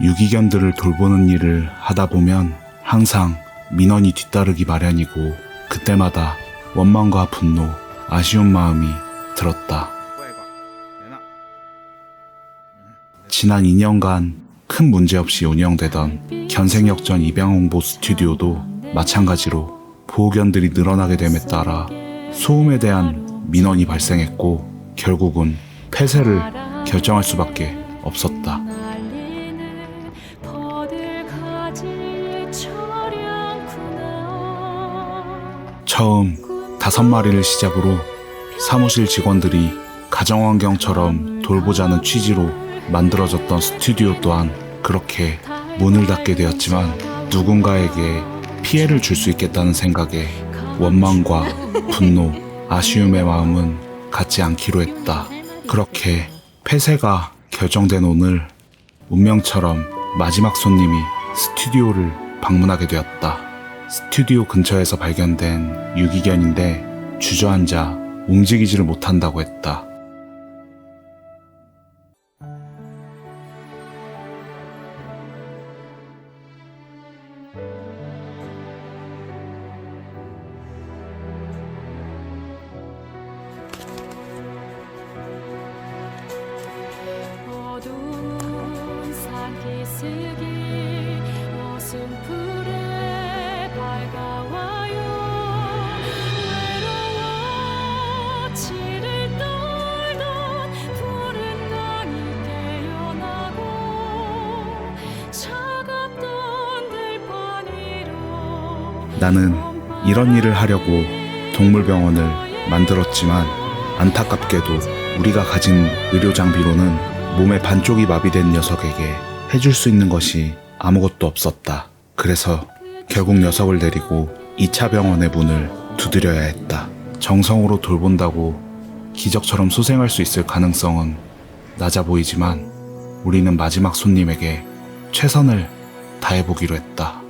유기견들을 돌보는 일을 하다 보면 항상 민원이 뒤따르기 마련이고 그때마다 원망과 분노, 아쉬운 마음이 들었다. 지난 2년간 큰 문제 없이 운영되던 견생역전 입양홍보 스튜디오도 마찬가지로 보호견들이 늘어나게 됨에 따라 소음에 대한 민원이 발생했고 결국은 폐쇄를 결정할 수밖에 없었다. 처음 다섯 마리를 시작으로 사무실 직원들이 가정환경처럼 돌보자는 취지로 만들어졌던 스튜디오 또한 그렇게 문을 닫게 되었지만 누군가에게 피해를 줄 수 있겠다는 생각에 원망과 분노, 아쉬움의 마음은 갖지 않기로 했다. 그렇게 폐쇄가 결정된 오늘 운명처럼 마지막 손님이 스튜디오를 방문하게 되었다. 스튜디오 근처에서 발견된 유기견인데 주저앉아 움직이지를 못한다고 했다. 어두운 산기슭이 나는 이런 일을 하려고 동물병원을 만들었지만 안타깝게도 우리가 가진 의료 장비로는 몸의 반쪽이 마비된 녀석에게 해줄 수 있는 것이 아무것도 없었다. 그래서 결국 녀석을 데리고 2차 병원의 문을 두드려야 했다. 정성으로 돌본다고 기적처럼 소생할 수 있을 가능성은 낮아 보이지만 우리는 마지막 손님에게 최선을 다해보기로 했다.